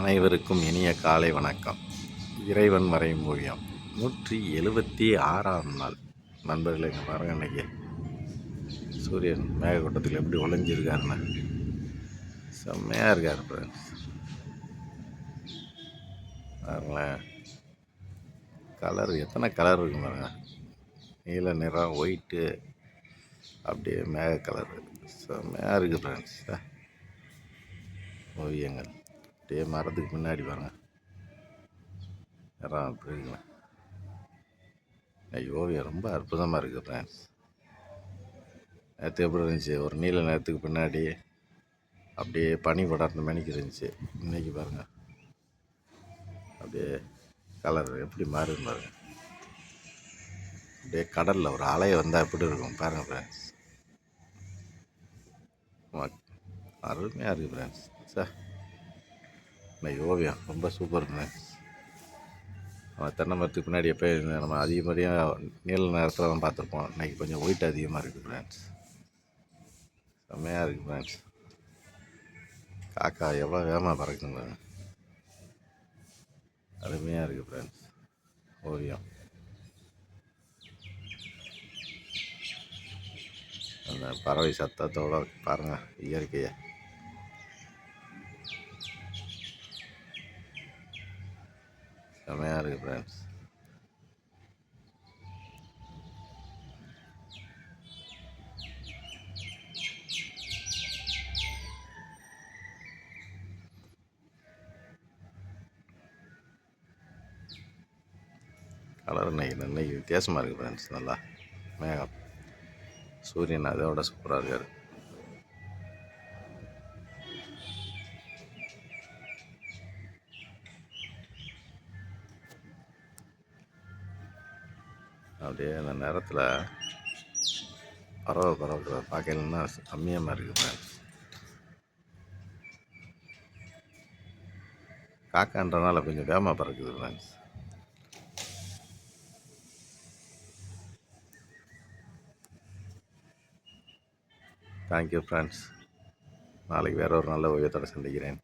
அனைவருக்கும் இனிய காலை வணக்கம். இறைவன் வரையும் ஓவியம். நூற்றி எழுபத்தி ஆறாம் நாள். நண்பர்களே இங்கே பாருங்க சூரியன் மேகக்கூட்டத்தில் எப்படி ஒளிஞ்சிருக்காருன்னு. செம்மையாக இருக்கார் ஃப்ரெண்ட்ஸ் பாருங்களேன் கலர் எத்தனை கலர் இருக்கு பாருங்க. நீல நிறம் ஒயிட்டு அப்படியே மேக கலர் செம்மையாக இருக்குது ஃப்ரெண்ட்ஸ் ஓவியங்கள். அப்படியே மரத்துக்கு முன்னாடி பாருங்க. நிறம் அப்படி இருக்குங்க ஐயோ, ஓவியம் ரொம்ப அற்புதமாக இருக்குது ஃப்ரெண்ட்ஸ் நேற்று எப்படி இருந்துச்சு? ஒரு நீல நேரத்துக்கு பின்னாடி அப்படியே பனி படர்ந்த மணிக்கு இருந்துச்சு. இன்றைக்கி பாருங்க. அப்படியே கலர் எப்படி மாறுது பாருங்க. அப்படியே கடலில் ஒரு அலை வந்தால் எப்படி இருக்கும் பாருங்கள் ஃப்ரெண்ட்ஸ் அருமையாக இருக்குது ஃப்ரெண்ட்ஸ் சார் இன்னைக்கு ஓவியம் ரொம்ப சூப்பர் ஃப்ரெண்ட்ஸ் நம்ம தென்னை மரத்துக்கு பின்னாடி எப்போ நம்ம அதிகப்படியாக நீல நேரத்தில் தான் பார்த்துருப்போம். இன்னைக்கு கொஞ்சம் ஒயிட் அதிகமாக இருக்குது ஃப்ரெண்ட்ஸ் செம்மையாக இருக்குது ஃப்ரெண்ட்ஸ் காக்கா எவ்வளோ வேகமாக பறக்குங்க அருமையாக இருக்குது ஃப்ரெண்ட்ஸ் ஓவியம் அந்த பறவை சத்தத்தோடு பாருங்கள் இயற்கையை. செம்மையாக இருக்குது ஃப்ரெண்ட்ஸ் கலர் இன்னைக்கு இன்னைக்கு வித்தியாசமாக இருக்குது ஃப்ரெண்ட்ஸ் நல்லா. மேகம். சூரியன் அதோட சூப்பராக இருக்கார். அப்படியே அந்த நேரத்தில் பறவை பறவை பார்க்கலன்னா கம்மியமாக இருக்குது காக்கான்றனால கொஞ்சம் வேகமாக பறக்குது ஃப்ரெண்ட்ஸ் தேங்க்யூ ஃப்ரெண்ட்ஸ் நாளைக்கு வேற ஒரு நல்ல ஓவியத்தோட சந்திக்கிறேன்.